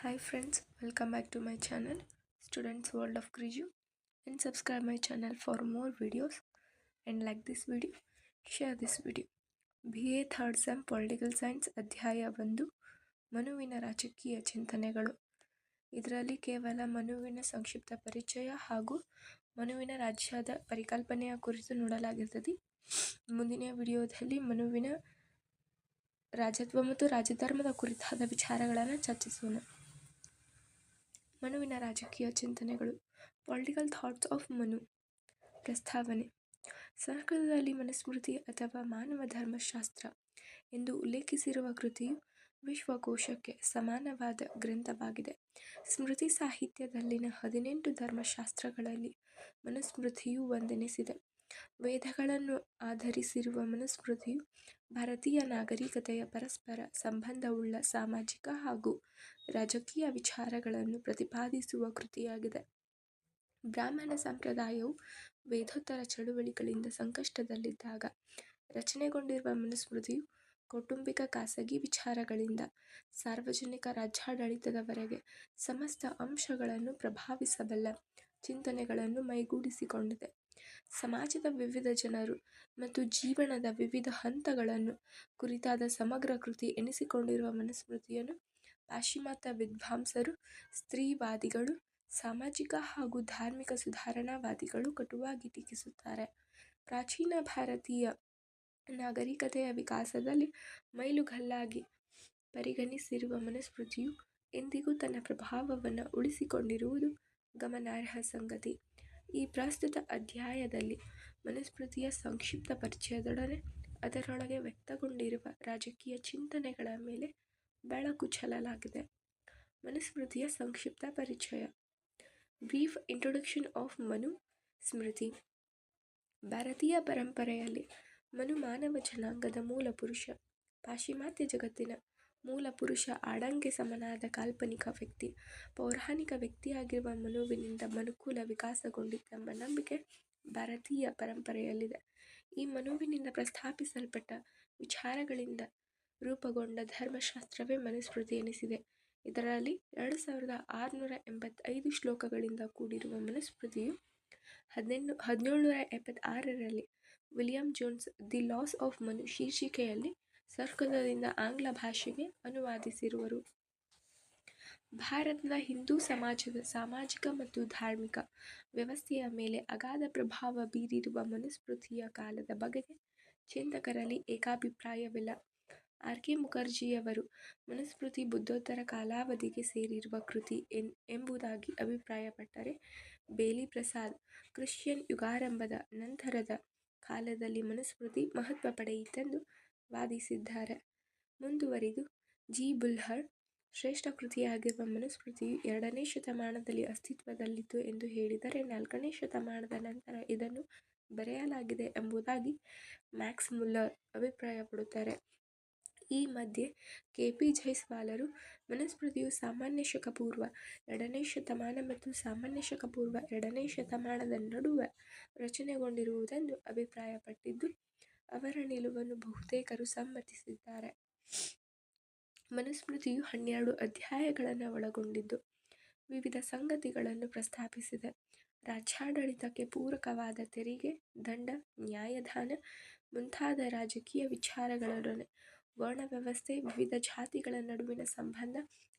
Hi friends, welcome back to my channel Students World of Griju. And subscribe my channel for more videos. And like this video, this video. B A third sem political science ಅಧ್ಯಾಯ ಒಂದು ಮನುವಿನ ರಾಜಕೀಯ ಚಿಂತನೆಗಳು ಇದರಲ್ಲಿ ಕೇವಲ ಮನುವಿನ ಸಂಕ್ಷಿಪ್ತ ಪರಿಚಯ ಹಾಗೂ ಮನುವಿನ ರಾಜ್ಯದ ಪರಿಕಲ್ಪನೆಯ ಕುರಿತು ನೋಡಲಾಗಿರ್ತದೆ ಮುಂದಿನ ವಿಡಿಯೋದಲ್ಲಿ ಮನುವಿನ ರಾಜತ್ವ ಮತ್ತು ರಾಜಧರ್ಮದ ಕುರಿತಾದ ವಿಚಾರಗಳನ್ನು ಚರ್ಚಿಸೋಣ ಮನುವಿನ ರಾಜಕೀಯ ಚಿಂತನೆಗಳು ಪೊಲಿಟಿಕಲ್ ಥಾಟ್ಸ್ ಆಫ್ ಮನು, ಪ್ರಸ್ತಾವನೆ ಸಂಸ್ಕೃತದಲ್ಲಿ ಮನುಸ್ಮೃತಿ ಅಥವಾ ಮಾನವ ಧರ್ಮಶಾಸ್ತ್ರ ಎಂದು ಉಲ್ಲೇಖಿಸಿರುವ ಕೃತಿಯು ವಿಶ್ವಕೋಶಕ್ಕೆ ಸಮಾನವಾದ ಗ್ರಂಥವಾಗಿದೆ. ಸ್ಮೃತಿ ಸಾಹಿತ್ಯದಲ್ಲಿನ ಹದಿನೆಂಟು ಧರ್ಮಶಾಸ್ತ್ರಗಳಲ್ಲಿ ಮನುಸ್ಮೃತಿಯು ಒಂದೆನಿಸಿದೆ. ವೇದಗಳನ್ನು ಆಧರಿಸಿರುವ ಮನುಸ್ಮೃತಿಯು ಭಾರತೀಯ ನಾಗರಿಕತೆಯ ಪರಸ್ಪರ ಸಂಬಂಧವುಳ್ಳ ಸಾಮಾಜಿಕ ಹಾಗೂ ರಾಜಕೀಯ ವಿಚಾರಗಳನ್ನು ಪ್ರತಿಪಾದಿಸುವ ಕೃತಿಯಾಗಿದೆ. ಬ್ರಾಹ್ಮಣ ಸಂಪ್ರದಾಯವು ವೇದೋತ್ತರ ಚಳುವಳಿಗಳಿಂದ ಸಂಕಷ್ಟದಲ್ಲಿದ್ದಾಗ ರಚನೆಗೊಂಡಿರುವ ಮನುಸ್ಮೃತಿಯು ಕೌಟುಂಬಿಕ ಖಾಸಗಿ ವಿಚಾರಗಳಿಂದ ಸಾರ್ವಜನಿಕ ರಾಜ್ಯಾಡಳಿತದವರೆಗೆ ಸಮಸ್ತ ಅಂಶಗಳನ್ನು ಪ್ರಭಾವಿಸಬಲ್ಲ ಚಿಂತನೆಗಳನ್ನು ಮೈಗೂಡಿಸಿಕೊಂಡಿದೆ. ಸಮಾಜದ ವಿವಿಧ ಜನರು ಮತ್ತು ಜೀವನದ ವಿವಿಧ ಹಂತಗಳನ್ನು ಕುರಿತಾದ ಸಮಗ್ರ ಕೃತಿ ಎನಿಸಿಕೊಂಡಿರುವ ಮನುಸ್ಮೃತಿಯನ್ನು ಪಾಶ್ಚಿಮಾತ್ಯ ವಿದ್ವಾಂಸರು, ಸ್ತ್ರೀವಾದಿಗಳು, ಸಾಮಾಜಿಕ ಹಾಗೂ ಧಾರ್ಮಿಕ ಸುಧಾರಣಾವಾದಿಗಳು ಕಟುವಾಗಿ ಟೀಕಿಸುತ್ತಾರೆ. ಪ್ರಾಚೀನ ಭಾರತೀಯ ನಾಗರಿಕತೆಯ ವಿಕಾಸದಲ್ಲಿ ಮೈಲುಗಲ್ಲಾಗಿ ಪರಿಗಣಿಸಿರುವ ಮನುಸ್ಮೃತಿಯು ಎಂದಿಗೂ ತನ್ನ ಪ್ರಭಾವವನ್ನು ಉಳಿಸಿಕೊಂಡಿರುವುದು ಗಮನಾರ್ಹ ಸಂಗತಿ. ಈ ಪ್ರಸ್ತುತ ಅಧ್ಯಾಯದಲ್ಲಿ ಮನುಸ್ಮೃತಿಯ ಸಂಕ್ಷಿಪ್ತ ಪರಿಚಯದೊಡನೆ ಅದರೊಳಗೆ ವ್ಯಕ್ತಗೊಂಡಿರುವ ರಾಜಕೀಯ ಚಿಂತನೆಗಳ ಮೇಲೆ ಬೆಳಕು ಚೆಲ್ಲಲಾಗಿದೆ. ಮನುಸ್ಮೃತಿಯ ಸಂಕ್ಷಿಪ್ತ ಪರಿಚಯ. Brief introduction of Manu Smriti. ಭಾರತೀಯ ಪರಂಪರೆಯಲ್ಲಿ ಮನು ಮಾನವ ಜನಾಂಗದ ಮೂಲ ಪುರುಷ, ಪಾಶ್ಚಿಮಾತ್ಯ ಜಗತ್ತಿನ ಮೂಲ ಪುರುಷ ಆಡಂಗೆ ಸಮನಾದ ಕಾಲ್ಪನಿಕ ವ್ಯಕ್ತಿ, ಪೌರಾಣಿಕ ವ್ಯಕ್ತಿಯಾಗಿರುವ ಮನುವಿನಿಂದ ಮನುಕುಲ ವಿಕಾಸಗೊಂಡಿತೆಂಬ ನಂಬಿಕೆ ಭಾರತೀಯ ಪರಂಪರೆಯಲ್ಲಿದೆ. ಈ ಮನುವಿನಿಂದ ಪ್ರಸ್ತಾಪಿಸಲ್ಪಟ್ಟ ವಿಚಾರಗಳಿಂದ ರೂಪುಗೊಂಡ ಧರ್ಮಶಾಸ್ತ್ರವೇ ಮನುಸ್ಮೃತಿ ಎನಿಸಿದೆ. ಇದರಲ್ಲಿ ಎರಡು ಸಾವಿರದ ಆರುನೂರ ಎಂಬತ್ತೈದು ಶ್ಲೋಕಗಳಿಂದ ಕೂಡಿರುವ ಮನುಸ್ಮೃತಿಯು ಹದಿನೆಂಟು ಹದಿನೇಳುನೂರ ಎಪ್ಪತ್ತಾರರಲ್ಲಿ William Jones the laws of Manu, ಶೀರ್ಷಿಕೆಯಲ್ಲಿ ಸಂಸ್ಕೃತದಿಂದ ಆಂಗ್ಲ ಭಾಷೆಗೆ ಅನುವಾದಿಸಿರುವರು. ಭಾರತದ ಹಿಂದೂ ಸಮಾಜದ ಸಾಮಾಜಿಕ ಮತ್ತು ಧಾರ್ಮಿಕ ವ್ಯವಸ್ಥೆಯ ಮೇಲೆ ಅಗಾಧ ಪ್ರಭಾವ ಬೀರಿರುವ ಮನುಸ್ಮೃತಿಯ ಕಾಲದ ಬಗೆಗೆ ಚಿಂತಕರಲ್ಲಿ ಏಕಾಭಿಪ್ರಾಯವಿಲ್ಲ. ಆರ್. ಕೆ. ಮುಖರ್ಜಿಯವರು ಮನುಸ್ಮೃತಿ ಬುದ್ಧೋತ್ತರ ಕಾಲಾವಧಿಗೆ ಸೇರಿರುವ ಕೃತಿ ಎನ್ ಎಂಬುದಾಗಿ ಅಭಿಪ್ರಾಯಪಟ್ಟರೆ ಬೇಲಿ ಪ್ರಸಾದ್ ಕ್ರಿಶ್ಚಿಯನ್ ಯುಗಾರಂಭದ ನಂತರದ ಕಾಲದಲ್ಲಿ ಮನುಸ್ಮೃತಿ ಮಹತ್ವ ಪಡೆಯಿತೆಂದು ವಾದಿಸಿದ್ದಾರೆ. ಮುಂದುವರಿದು, ಜಿ. ಬುಲ್ಹರ್ ಶ್ರೇಷ್ಠ ಕೃತಿಯಾಗಿರುವ ಮನುಸ್ಮೃತಿಯು ಎರಡನೇ ಶತಮಾನದಲ್ಲಿ ಅಸ್ತಿತ್ವದಲ್ಲಿತ್ತು ಎಂದು ಹೇಳಿದರೆ ನಾಲ್ಕನೇ ಶತಮಾನದ ನಂತರ ಇದನ್ನು ಬರೆಯಲಾಗಿದೆ ಎಂಬುದಾಗಿ ಮ್ಯಾಕ್ಸ್ ಮುಲ್ಲರ್ ಅಭಿಪ್ರಾಯಪಡುತ್ತಾರೆ. ಈ ಮಧ್ಯೆ ಕೆ. ಪಿ. ಜೈಸ್ವಾಲರು ಮನುಸ್ಮೃತಿಯು ಸಾಮಾನ್ಯ ಶಕ ಪೂರ್ವ ಎರಡನೇ ಶತಮಾನ ಮತ್ತು ಸಾಮಾನ್ಯ ಶಕ ಪೂರ್ವ ಎರಡನೇ ಶತಮಾನದ ನಡುವೆ ರಚನೆಗೊಂಡಿರುವುದೆಂದು ಅಭಿಪ್ರಾಯಪಟ್ಟಿದ್ದು ಅವರ ನಿಲುವನ್ನು ಬಹುತೇಕರು ಸಮ್ಮತಿಸಿದ್ದಾರೆ. ಮನುಸ್ಮೃತಿಯು ಹನ್ನೆರಡು ಅಧ್ಯಾಯಗಳನ್ನು ಒಳಗೊಂಡಿದ್ದು, ವಿವಿಧ ಸಂಗತಿಗಳನ್ನು ಪ್ರಸ್ತಾಪಿಸಿದೆ. ರಾಜ್ಯಾಡಳಿತಕ್ಕೆ ಪೂರಕವಾದ ತೆರಿಗೆ, ದಂಡ, ನ್ಯಾಯದಾನ, ಮುಂತಾದ ರಾಜಕೀಯ ವಿಚಾರಗಳೊಡನೆ ವರ್ಣ ವ್ಯವಸ್ಥೆ, ವಿವಿಧ ಜಾತಿಗಳ ನಡುವಿನ ಸಂಬಂಧ,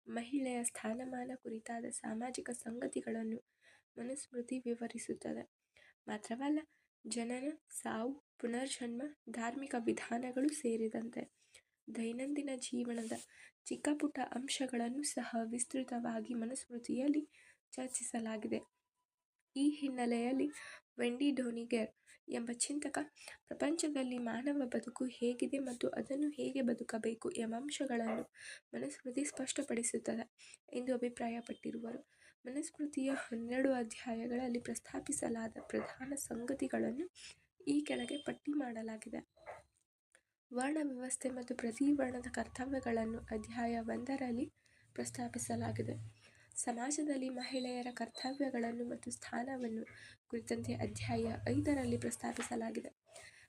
ಮಹಿಳೆಯ ಸ್ಥಾನಮಾನ ಕುರಿತಾದ ಸಾಮಾಜಿಕ ಸಂಗತಿಗಳನ್ನು ಮನುಸ್ಮೃತಿ ವಿವರಿಸುತ್ತದೆ. ಮಾತ್ರವಲ್ಲ, ಜನನ, ಸಾವು ಪುನರ್ಜನ್ಮ, ಧಾರ್ಮಿಕ ವಿಧಾನಗಳು ಸೇರಿದಂತೆ ದೈನಂದಿನ ಜೀವನದ ಚಿಕ್ಕ ಪುಟ್ಟ ಅಂಶಗಳನ್ನು ಸಹ ವಿಸ್ತೃತವಾಗಿ ಮನುಸ್ಮೃತಿಯಲ್ಲಿ ಚರ್ಚಿಸಲಾಗಿದೆ. ಈ ಹಿನ್ನೆಲೆಯಲ್ಲಿ ವೆಂಡಿ ಡೋನಿಗೆರ್ ಎಂಬ ಚಿಂತಕ, ಪ್ರಪಂಚದಲ್ಲಿ ಮಾನವ ಬದುಕು ಹೇಗಿದೆ ಮತ್ತು ಅದನ್ನು ಹೇಗೆ ಬದುಕಬೇಕು ಎಂಬ ಅಂಶಗಳನ್ನು ಮನುಸ್ಮೃತಿ ಸ್ಪಷ್ಟಪಡಿಸುತ್ತದೆ ಎಂದು ಅಭಿಪ್ರಾಯಪಟ್ಟಿರುವರು. ಮನುಸ್ಮೃತಿಯ ಹನ್ನೆರಡು ಅಧ್ಯಾಯಗಳಲ್ಲಿ ಪ್ರಸ್ತಾಪಿಸಲಾದ ಪ್ರಧಾನ ಸಂಗತಿಗಳನ್ನು ಈ ಕೆಳಗೆ ಪಟ್ಟಿ ಮಾಡಲಾಗಿದೆ. ವರ್ಣ ವ್ಯವಸ್ಥೆ ಮತ್ತು ಪ್ರತಿ ವರ್ಣದ ಕರ್ತವ್ಯಗಳನ್ನು ಅಧ್ಯಾಯ ಒಂದರಲ್ಲಿ ಪ್ರಸ್ತಾಪಿಸಲಾಗಿದೆ. ಸಮಾಜದಲ್ಲಿ ಮಹಿಳೆಯರ ಕರ್ತವ್ಯಗಳನ್ನು ಮತ್ತು ಸ್ಥಾನವನ್ನು ಕುರಿತಂತೆ ಅಧ್ಯಾಯ ಐದರಲ್ಲಿ ಪ್ರಸ್ತಾಪಿಸಲಾಗಿದೆ.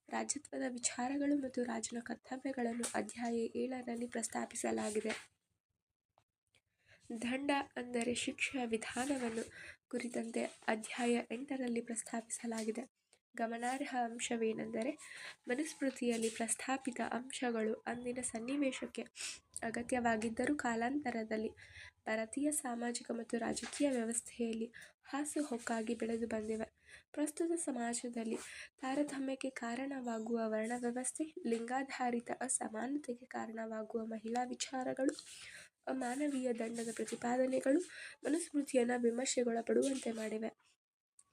ರಾಜ್ಯತ್ವದ ವಿಚಾರಗಳು ಮತ್ತು ರಾಜನ ಕರ್ತವ್ಯಗಳನ್ನು ಅಧ್ಯಾಯ ಏಳರಲ್ಲಿ ಪ್ರಸ್ತಾಪಿಸಲಾಗಿದೆ. ದಂಡ ಅಂದರೆ ಶಿಕ್ಷೆಯ ವಿಧಾನವನ್ನು ಕುರಿತಂತೆ ಅಧ್ಯಾಯ ಎಂಟರಲ್ಲಿ ಪ್ರಸ್ತಾಪಿಸಲಾಗಿದೆ. ಗಮನಾರ್ಹ ಅಂಶವೇನೆಂದರೆ ಮನುಸ್ಮೃತಿಯಲ್ಲಿ ಪ್ರಸ್ತಾಪಿತ ಅಂಶಗಳು ಅಂದಿನ ಸನ್ನಿವೇಶಕ್ಕೆ ಅಗತ್ಯವಾಗಿದ್ದರೂ ಕಾಲಾಂತರದಲ್ಲಿ ಭಾರತೀಯ ಸಾಮಾಜಿಕ ಮತ್ತು ರಾಜಕೀಯ ವ್ಯವಸ್ಥೆಯಲ್ಲಿ ಹಾಸುಹೊಕ್ಕಾಗಿ ಬೆಳೆದು ಬಂದಿವೆ. ಪ್ರಸ್ತುತ ಸಮಾಜದಲ್ಲಿ ತಾರತಮ್ಯಕ್ಕೆ ಕಾರಣವಾಗುವ ವರ್ಣ ವ್ಯವಸ್ಥೆ ಲಿಂಗಾಧಾರಿತ ಅಸಮಾನತೆಗೆ ಕಾರಣವಾಗುವ ಮಹಿಳಾ ವಿಚಾರಗಳು, ಅಮಾನವೀಯ ದಂಡದ ಪ್ರತಿಪಾದನೆಗಳು ಮನುಸ್ಮೃತಿಯನ್ನು ವಿಮರ್ಶೆಗೊಳಪಡುವಂತೆ ಮಾಡಿವೆ.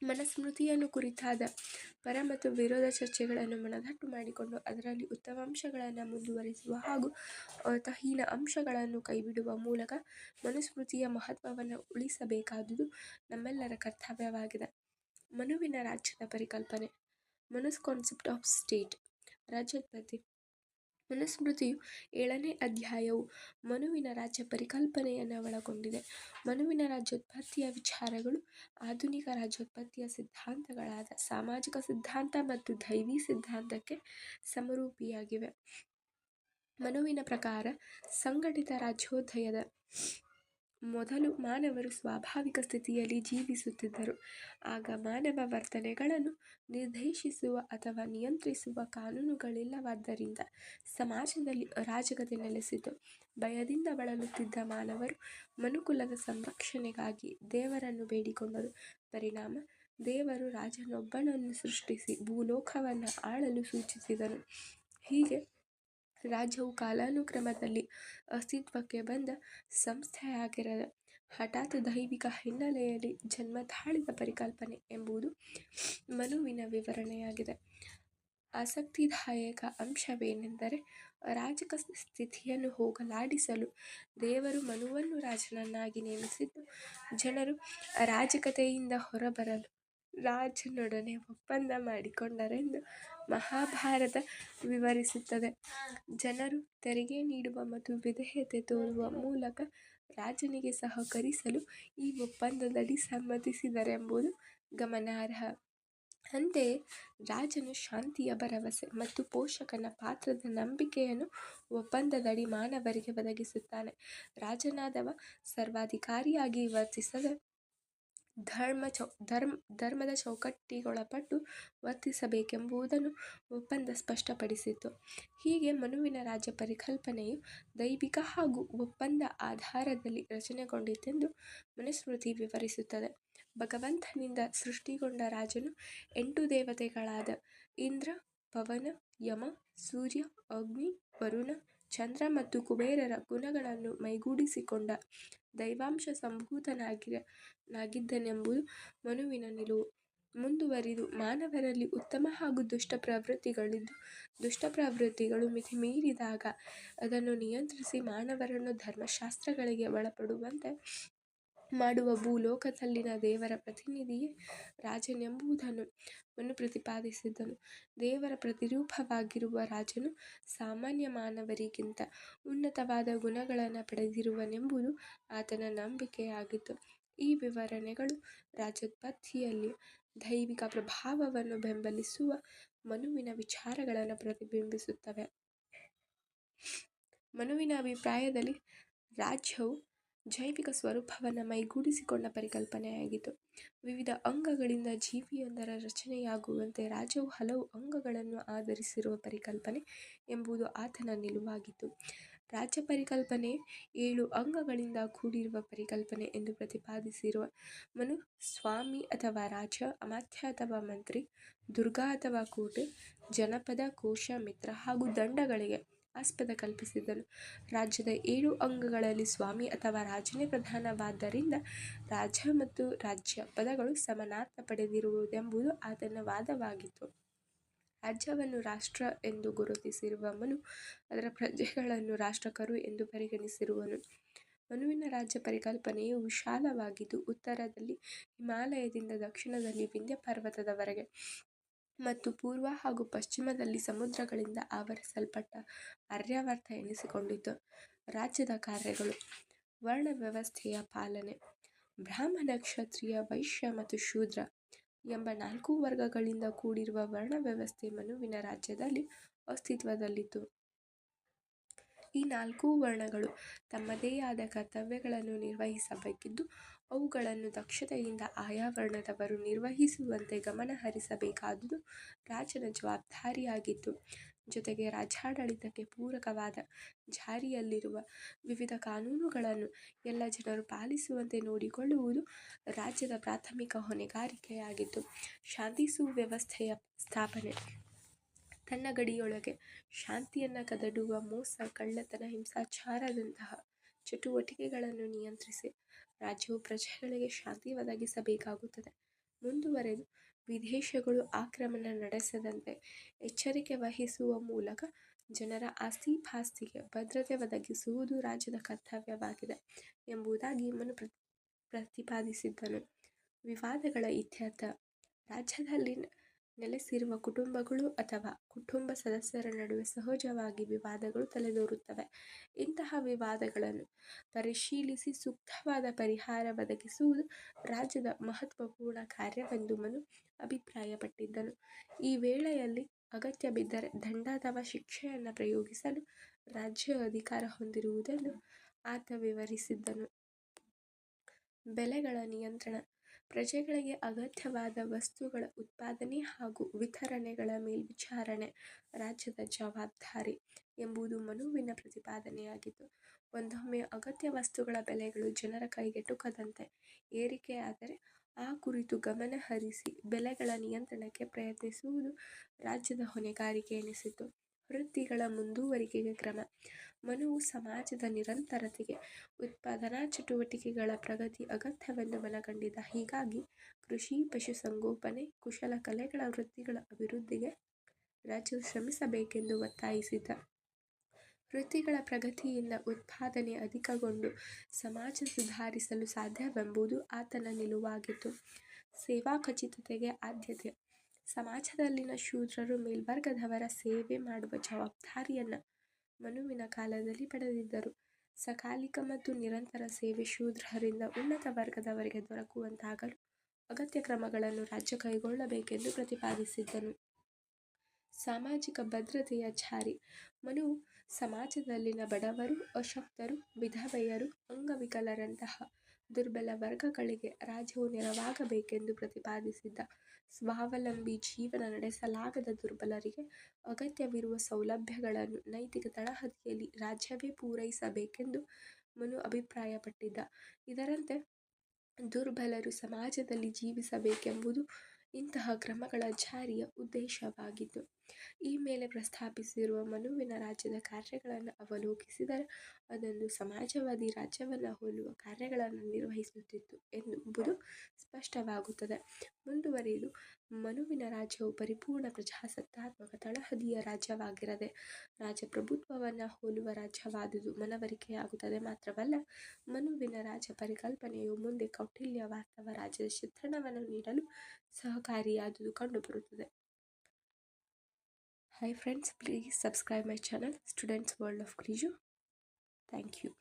ಮನುಸ್ಮೃತಿಯನ್ನು ಕುರಿತಾದ ಪರ ಮತ್ತು ವಿರೋಧ ಚರ್ಚೆಗಳನ್ನು ಮನದಟ್ಟು ಮಾಡಿಕೊಂಡು ಅದರಲ್ಲಿ ಉತ್ತಮಾಂಶಗಳನ್ನು ಮುಂದುವರಿಸುವ ಹಾಗೂ ತಹೀನ ಅಂಶಗಳನ್ನು ಕೈಬಿಡುವ ಮೂಲಕ ಮನುಸ್ಮೃತಿಯ ಮಹತ್ವವನ್ನು ಉಳಿಸಬೇಕಾದುದು ನಮ್ಮೆಲ್ಲರ ಕರ್ತವ್ಯವಾಗಿದೆ. ಮನುವಿನ ರಾಜ್ಯದ ಪರಿಕಲ್ಪನೆ. Manu's concept of state. ರಾಜ್ಯೋತ್ಪತ್ತಿ. ಮನುಸ್ಮೃತಿಯ ಏಳನೇ ಅಧ್ಯಾಯವು ಮನುವಿನ ರಾಜ್ಯ ಪರಿಕಲ್ಪನೆಯನ್ನು ಒಳಗೊಂಡಿದೆ. ಮನುವಿನ ರಾಜ್ಯೋತ್ಪತ್ತಿಯ ವಿಚಾರಗಳು, ಆಧುನಿಕ ರಾಜ್ಯೋತ್ಪತ್ತಿಯ ಸಿದ್ಧಾಂತಗಳಾದ ಸಾಮಾಜಿಕ ಸಿದ್ಧಾಂತ ಮತ್ತು ದೈವಿ ಸಿದ್ಧಾಂತಕ್ಕೆ ಸಮರೂಪಿಯಾಗಿವೆ. ಮನುವಿನ ಪ್ರಕಾರ ಸಂಘಟಿತ ರಾಜ್ಯೋದಯದ ಮೊದಲು ಮಾನವರು ಸ್ವಾಭಾವಿಕ ಸ್ಥಿತಿಯಲ್ಲಿ ಜೀವಿಸುತ್ತಿದ್ದರು. ಆಗ ಮಾನವ ವರ್ತನೆಗಳನ್ನು ನಿರ್ದೇಶಿಸುವ ಅಥವಾ ನಿಯಂತ್ರಿಸುವ ಕಾನೂನುಗಳಿಲ್ಲವಾದ್ದರಿಂದ ಸಮಾಜದಲ್ಲಿ ಅರಾಜಕತೆ ನೆಲೆಸಿತು ಭಯದಿಂದ ಬಳಲುತ್ತಿದ್ದ ಮಾನವರು ಮನುಕುಲದ ಸಂರಕ್ಷಣೆಗಾಗಿ ದೇವರನ್ನು ಬೇಡಿಕೊಂಡರು. ಪರಿಣಾಮ, ದೇವರು ರಾಜನೊಬ್ಬನನ್ನು ಸೃಷ್ಟಿಸಿ ಭೂಲೋಕವನ್ನು ಆಳಲು ಸೂಚಿಸಿದನು. ಹೀಗೆ ರಾಜ್ಯವು ಕಾಲಾನುಕ್ರಮದಲ್ಲಿ ಅಸ್ತಿತ್ವಕ್ಕೆ ಬಂದ ಸಂಸ್ಥೆಯಾಗಿರದ ಹಠಾತ್ ದೈವಿಕ ಹಿನ್ನೆಲೆಯಲ್ಲಿ ಜನ್ಮತಾಳಿದ ಪರಿಕಲ್ಪನೆ ಎಂಬುದು ಮನುವಿನ ವಿವರಣೆಯಾಗಿದೆ. ಆಸಕ್ತಿದಾಯಕ ಅಂಶವೇನೆಂದರೆ ರಾಜಕ ಸ್ಥಿತಿಯನ್ನು ಹೋಗಲಾಡಿಸಲು ದೇವರು ಮನುವನ್ನು ರಾಜನನ್ನಾಗಿ ನೇಮಿಸಿದ್ದು, ಜನರು ರಾಜಕತೆಯಿಂದ ಹೊರಬರಲು ರಾಜನೊಡನೆ ಒಪ್ಪಂದ ಮಾಡಿಕೊಂಡರೆಂದು ಮಹಾಭಾರತ ವಿವರಿಸುತ್ತದೆ. ಜನರು ತೆರಿಗೆ ನೀಡುವ ಮತ್ತು ವಿಧೇಯತೆ ತೋರುವ ಮೂಲಕ ರಾಜನಿಗೆ ಸಹಕರಿಸಲು ಈ ಒಪ್ಪಂದದಡಿ ಸಮ್ಮತಿಸಿದರೆಂಬುದು ಗಮನಾರ್ಹ. ಅಂತೆಯೇ, ರಾಜನು ಶಾಂತಿಯ ಭರವಸೆ ಮತ್ತು ಪೋಷಕನ ಪಾತ್ರದ ನಂಬಿಕೆಯನ್ನು ಒಪ್ಪಂದದಡಿ ಮಾನವರಿಗೆ ಒದಗಿಸುತ್ತಾನೆ. ರಾಜನಾದವ ಸರ್ವಾಧಿಕಾರಿಯಾಗಿ ವರ್ತಿಸದೆ ಧರ್ಮದ ಚೌಕಟ್ಟಿಗೊಳಪಟ್ಟು ವರ್ತಿಸಬೇಕೆಂಬುದನ್ನು ಒಪ್ಪಂದ ಸ್ಪಷ್ಟಪಡಿಸಿತ್ತು. ಹೀಗೆ ಮನುವಿನ ರಾಜ್ಯ ಪರಿಕಲ್ಪನೆಯು ದೈವಿಕ ಹಾಗೂ ಒಪ್ಪಂದ ಆಧಾರದಲ್ಲಿ ರಚನೆಗೊಂಡಿತೆಂದು ಮನುಸ್ಮೃತಿ ವಿವರಿಸುತ್ತದೆ. ಭಗವಂತನಿಂದ ಸೃಷ್ಟಿಗೊಂಡ ರಾಜನು ಎಂಟು ದೇವತೆಗಳಾದ ಇಂದ್ರ, ಪವನ, ಯಮ, ಸೂರ್ಯ, ಅಗ್ನಿ, ವರುಣ, ಚಂದ್ರ ಮತ್ತು ಕುಬೇರರ ಗುಣಗಳನ್ನು ಮೈಗೂಡಿಸಿಕೊಂಡ ದೈವಾಂಶ ಸಂಭೂತನಾಗಿದ್ದನೆಂಬುದು ಮನುವಿನ ನಿಲುವು. ಮುಂದುವರಿದು ಮಾನವರಲ್ಲಿ ಉತ್ತಮ ಹಾಗೂ ದುಷ್ಟ ಪ್ರವೃತ್ತಿಗಳಿದ್ದು, ದುಷ್ಟ ಪ್ರವೃತ್ತಿಗಳು ಮಿತಿಮೀರಿದಾಗ ಅದನ್ನು ನಿಯಂತ್ರಿಸಿ ಮಾನವರನ್ನು ಧರ್ಮಶಾಸ್ತ್ರಗಳಿಗೆ ಒಳಪಡುವಂತೆ ಮಾಡುವ ಭೂಲೋಕದಲ್ಲಿನ ದೇವರ ಪ್ರತಿನಿಧಿಯೇ ರಾಜನೆಂಬುದನ್ನು ಮನು ಪ್ರತಿಪಾದಿಸಿದನು. ದೇವರ ಪ್ರತಿರೂಪವಾಗಿರುವ ರಾಜನು ಸಾಮಾನ್ಯ ಮಾನವರಿಗಿಂತ ಉನ್ನತವಾದ ಗುಣಗಳನ್ನು ಪಡೆದಿರುವನೆಂಬುದು ಆತನ ನಂಬಿಕೆಯಾಗಿತ್ತು. ಈ ವಿವರಣೆಗಳು ರಾಜೋತ್ಪತ್ತಿಯಲ್ಲಿ ದೈವಿಕ ಪ್ರಭಾವವನ್ನು ಬೆಂಬಲಿಸುವ ಮನುವಿನ ವಿಚಾರಗಳನ್ನು ಪ್ರತಿಬಿಂಬಿಸುತ್ತವೆ. ಮನುವಿನ ಅಭಿಪ್ರಾಯದಲ್ಲಿ ರಾಜ್ಯವು ಜೈವಿಕ ಸ್ವರೂಪವನ್ನು ಮೈಗೂಡಿಸಿಕೊಂಡ ಪರಿಕಲ್ಪನೆಯಾಗಿತ್ತು. ವಿವಿಧ ಅಂಗಗಳಿಂದ ಜೀವಿಯೊಂದರ ರಚನೆಯಾಗುವಂತೆ ರಾಜ್ಯವು ಹಲವು ಅಂಗಗಳನ್ನು ಆಧರಿಸಿರುವ ಪರಿಕಲ್ಪನೆ ಎಂಬುದು ಆತನ ನಿಲುವಾಗಿತ್ತು. ರಾಜ್ಯ ಪರಿಕಲ್ಪನೆ ಏಳು ಅಂಗಗಳಿಂದ ಕೂಡಿರುವ ಪರಿಕಲ್ಪನೆ ಎಂದು ಪ್ರತಿಪಾದಿಸಿರುವ ಮನು ಸ್ವಾಮಿ ಅಥವಾ ರಾಜ, ಅಮಾತ್ಯ ಅಥವಾ ಮಂತ್ರಿ, ದುರ್ಗಾ ಅಥವಾ ಕೋಟೆ, ಜನಪದ, ಕೋಶ, ಮಿತ್ರ ಹಾಗೂ ದಂಡಗಳಿಗೆ ಆಸ್ಪದ ಕಲ್ಪಿಸಿದನು. ರಾಜ್ಯದ ಏಳು ಅಂಗಗಳಲ್ಲಿ ಸ್ವಾಮಿ ಅಥವಾ ರಾಜನೇ ಪ್ರಧಾನವಾದ್ದರಿಂದ ರಾಜ ಮತ್ತು ರಾಜ್ಯ ಪದಗಳು ಸಮನಾರ್ಥ ಪಡೆದಿರುವುದೆಂಬುದು ಆತನ ವಾದವಾಗಿತ್ತು. ರಾಜ್ಯವನ್ನು ರಾಷ್ಟ್ರ ಎಂದು ಗುರುತಿಸಿರುವ ಮನು ಅದರ ಪ್ರಜೆಗಳನ್ನು ರಾಷ್ಟ್ರಕರು ಎಂದು ಪರಿಗಣಿಸಿರುವನು. ಮನುವಿನ ರಾಜ್ಯ ಪರಿಕಲ್ಪನೆಯು ವಿಶಾಲವಾಗಿದ್ದು, ಉತ್ತರದಲ್ಲಿ ಹಿಮಾಲಯದಿಂದ ದಕ್ಷಿಣದಲ್ಲಿ ವಿಂಧ್ಯ ಪರ್ವತದವರೆಗೆ ಮತ್ತು ಪೂರ್ವ ಹಾಗೂ ಪಶ್ಚಿಮದಲ್ಲಿ ಸಮುದ್ರಗಳಿಂದ ಆವರಿಸಲ್ಪಟ್ಟ ಆರ್ಯಾವರ್ತ ಎನಿಸಿಕೊಂಡಿತು. ರಾಜ್ಯದ ಕಾರ್ಯಗಳು ವರ್ಣ ವ್ಯವಸ್ಥೆಯ ಪಾಲನೆ ಬ್ರಾಹ್ಮಣ, ಕ್ಷತ್ರಿಯ, ವೈಶ್ಯ ಮತ್ತು ಶೂದ್ರ ಎಂಬ ನಾಲ್ಕು ವರ್ಗಗಳಿಂದ ಕೂಡಿರುವ ವರ್ಣ ವ್ಯವಸ್ಥೆ ಮನುವಿನ ರಾಜ್ಯದಲ್ಲಿ ಅಸ್ತಿತ್ವದಲ್ಲಿತ್ತು. ಈ ನಾಲ್ಕೂ ವರ್ಣಗಳು ತಮ್ಮದೇ ಆದ ಕರ್ತವ್ಯಗಳನ್ನು ನಿರ್ವಹಿಸಬೇಕಿದ್ದು ಅವುಗಳನ್ನು ದಕ್ಷತೆಯಿಂದ ಆಯಾ ವರ್ಣದವರು ನಿರ್ವಹಿಸುವಂತೆ ಗಮನ ಹರಿಸಬೇಕಾದುದು ರಾಜನ ಜವಾಬ್ದಾರಿಯಾಗಿತ್ತು. ಜೊತೆಗೆ ರಾಜ್ಯಾಡಳಿತಕ್ಕೆ ಪೂರಕವಾದ ಜಾರಿಯಲ್ಲಿರುವ ವಿವಿಧ ಕಾನೂನುಗಳನ್ನು ಎಲ್ಲ ಜನರು ಪಾಲಿಸುವಂತೆ ನೋಡಿಕೊಳ್ಳುವುದು ರಾಜ್ಯದ ಪ್ರಾಥಮಿಕ ಹೊಣೆಗಾರಿಕೆಯಾಗಿತ್ತು. ಶಾಂತಿ ಸುವ್ಯವಸ್ಥೆಯ ಸ್ಥಾಪನೆ ತನ್ನ ಗಡಿಯೊಳಗೆ ಶಾಂತಿಯನ್ನು ಕದಡುವ ಮೋಸ, ಕಳ್ಳತನ, ಹಿಂಸಾಚಾರದಂತಹ ಚಟುವಟಿಕೆಗಳನ್ನು ನಿಯಂತ್ರಿಸಿ ರಾಜ್ಯವು ಪ್ರಜೆಗಳಿಗೆ ಶಾಂತಿ ಒದಗಿಸಬೇಕಾಗುತ್ತದೆ. ಮುಂದುವರೆದು ವಿದೇಶಗಳು ಆಕ್ರಮಣ ನಡೆಸದಂತೆ ಎಚ್ಚರಿಕೆ ವಹಿಸುವ ಮೂಲಕ ಜನರ ಆಸ್ತಿ ಪಾಸ್ತಿಗೆ ಭದ್ರತೆ ಒದಗಿಸುವುದು ರಾಜ್ಯದ ಕರ್ತವ್ಯವಾಗಿದೆ ಎಂಬುದಾಗಿ ಮನು ಪ್ರತಿಪಾದಿಸಿದ್ದನು. ವಿವಾದಗಳ ಇತ್ಯರ್ಥ ರಾಜ್ಯದಲ್ಲಿ ನೆಲೆಸಿರುವ ಕುಟುಂಬಗಳು ಅಥವಾ ಕುಟುಂಬ ಸದಸ್ಯರ ನಡುವೆ ಸಹಜವಾಗಿ ವಿವಾದಗಳು ತಲೆದೋರುತ್ತವೆ. ಇಂತಹ ವಿವಾದಗಳನ್ನು ಪರಿಶೀಲಿಸಿ ಸೂಕ್ತವಾದ ಪರಿಹಾರ ಒದಗಿಸುವುದು ರಾಜ್ಯದ ಮಹತ್ವಪೂರ್ಣ ಕಾರ್ಯವೆಂದು ಮನು ಅಭಿಪ್ರಾಯಪಟ್ಟಿದ್ದನು. ಈ ವೇಳೆಯಲ್ಲಿ ಅಗತ್ಯ ಬಿದ್ದರೆ ದಂಡ ಅಥವಾ ಶಿಕ್ಷೆಯನ್ನು ಪ್ರಯೋಗಿಸಲು ರಾಜ್ಯ ಅಧಿಕಾರ ಹೊಂದಿರುವುದನ್ನು ಆತ ವಿವರಿಸಿದ್ದನು. ಬೆಲೆಗಳ ನಿಯಂತ್ರಣ ಪ್ರಜೆಗಳಿಗೆ ಅಗತ್ಯವಾದ ವಸ್ತುಗಳ ಉತ್ಪಾದನೆ ಹಾಗೂ ವಿತರಣೆಗಳ ಮೇಲ್ವಿಚಾರಣೆ ರಾಜ್ಯದ ಜವಾಬ್ದಾರಿ ಎಂಬುದು ಮನುವಿನ ಪ್ರತಿಪಾದನೆಯಾಗಿತ್ತು. ಒಂದೊಮ್ಮೆ ಅಗತ್ಯ ವಸ್ತುಗಳ ಬೆಲೆಗಳು ಜನರ ಕೈಗೆಟುಕದಂತೆ ಏರಿಕೆಯಾದರೆ ಆ ಕುರಿತು ಗಮನ ಹರಿಸಿ ಬೆಲೆಗಳ ನಿಯಂತ್ರಣಕ್ಕೆ ಪ್ರಯತ್ನಿಸುವುದು ರಾಜ್ಯದ ಹೊಣೆಗಾರಿಕೆ ಎನಿಸಿತು. ವೃತ್ತಿಗಳ ಮುಂದುವರಿಕೆಗೆ ಕ್ರಮ. ಮನುವು ಸಮಾಜದ ನಿರಂತರತೆಗೆ ಉತ್ಪಾದನಾ ಚಟುವಟಿಕೆಗಳ ಪ್ರಗತಿ ಅಗತ್ಯವೆಂದು ಮನಗಂಡಿದ ಹೀಗಾಗಿ ಕೃಷಿ, ಪಶುಸಂಗೋಪನೆ, ಕುಶಲ ಕಲೆಗಳ ವೃತ್ತಿಗಳ ಅಭಿವೃದ್ಧಿಗೆ ರಾಜ್ಯವು ಶ್ರಮಿಸಬೇಕೆಂದು ಒತ್ತಾಯಿಸಿದ. ವೃತ್ತಿಗಳ ಪ್ರಗತಿಯಿಂದ ಉತ್ಪಾದನೆ ಅಧಿಕಗೊಂಡು ಸಮಾಜ ಸುಧಾರಿಸಲು ಸಾಧ್ಯವೆಂಬುದು ಆತನ ನಿಲುವಾಗಿತ್ತು. ಸೇವಾ ಖಚಿತತೆಗೆ ಆದ್ಯತೆ. ಸಮಾಜದಲ್ಲಿನ ಶೂದ್ರರು ಮೇಲ್ವರ್ಗದವರ ಸೇವೆ ಮಾಡುವ ಜವಾಬ್ದಾರಿಯನ್ನು ಮನುವಿನ ಕಾಲದಲ್ಲಿ ಪಡೆದಿದ್ದರು. ಸಕಾಲಿಕ ಮತ್ತು ನಿರಂತರ ಸೇವೆ ಶೂದ್ರರಿಂದ ಉನ್ನತ ವರ್ಗದವರಿಗೆ ದೊರಕುವಂತಾಗಲು ಅಗತ್ಯ ಕ್ರಮಗಳನ್ನು ರಾಜ್ಯ ಕೈಗೊಳ್ಳಬೇಕೆಂದು ಪ್ರತಿಪಾದಿಸಿದ್ದನು. ಸಾಮಾಜಿಕ ಭದ್ರತೆಯ ಜಾರಿ ಮನು ಸಮಾಜದಲ್ಲಿನ ಬಡವರು, ಅಶಕ್ತರು, ವಿಧವೆಯರು, ಅಂಗವಿಕಲರಂತಹ ದುರ್ಬಲ ವರ್ಗಗಳಿಗೆ ರಾಜ್ಯವು ನೆರವಾಗಬೇಕೆಂದು ಪ್ರತಿಪಾದಿಸಿದ್ದ. ಸ್ವಾವಲಂಬಿ ಜೀವನ ನಡೆಸಲಾಗದ ದುರ್ಬಲರಿಗೆ ಅಗತ್ಯವಿರುವ ಸೌಲಭ್ಯಗಳನ್ನು ನೈತಿಕ ತಳಹದಿಯಲ್ಲಿ ರಾಜ್ಯವೇ ಪೂರೈಸಬೇಕೆಂದು ಮನು ಅಭಿಪ್ರಾಯಪಟ್ಟಿದ್ದ. ಇದರಂತೆ ದುರ್ಬಲರು ಸಮಾಜದಲ್ಲಿ ಜೀವಿಸಬೇಕೆಂಬುದು ಇಂತಹ ಕ್ರಮಗಳ ಜಾರಿಯ ಉದ್ದೇಶವಾಗಿತ್ತು. ಈ ಮೇಲೆ ಪ್ರಸ್ತಾಪಿಸಿರುವ ಮನುವಿನ ರಾಜ್ಯದ ಕಾರ್ಯಗಳನ್ನು ಅವಲೋಕಿಸಿದರೆ ಅದೊಂದು ಸಮಾಜವಾದಿ ರಾಜ್ಯವನ್ನು ಹೋಲುವ ಕಾರ್ಯಗಳನ್ನು ನಿರ್ವಹಿಸುತ್ತಿತ್ತು ಎಂಬುದು ಸ್ಪಷ್ಟವಾಗುತ್ತದೆ. ಮುಂದುವರಿದು, ಮನುವಿನ ರಾಜ್ಯವು ಪರಿಪೂರ್ಣ ಪ್ರಜಾಸತ್ತಾತ್ಮಕ ತಳಹದಿಯ ರಾಜ್ಯವಾಗಿರದೆ, ರಾಜಪ್ರಭುತ್ವವನ್ನು ಹೋಲುವ ರಾಜ್ಯವಾದುದು ಮನವರಿಕೆಯಾಗುತ್ತದೆ. ಮಾತ್ರವಲ್ಲ, ಮನುವಿನ ರಾಜ್ಯ ಪರಿಕಲ್ಪನೆಯು ಮುಂದೆ ಕೌಟಿಲ್ಯ ವಾಸ್ತವ ರಾಜ್ಯದ ಚಿತ್ರಣವನ್ನು ನೀಡಲು ಸಹಕಾರಿಯಾದುದು ಕಂಡುಬರುತ್ತದೆ. Hi friends, please subscribe my channel Students World of Kriju. Thank you.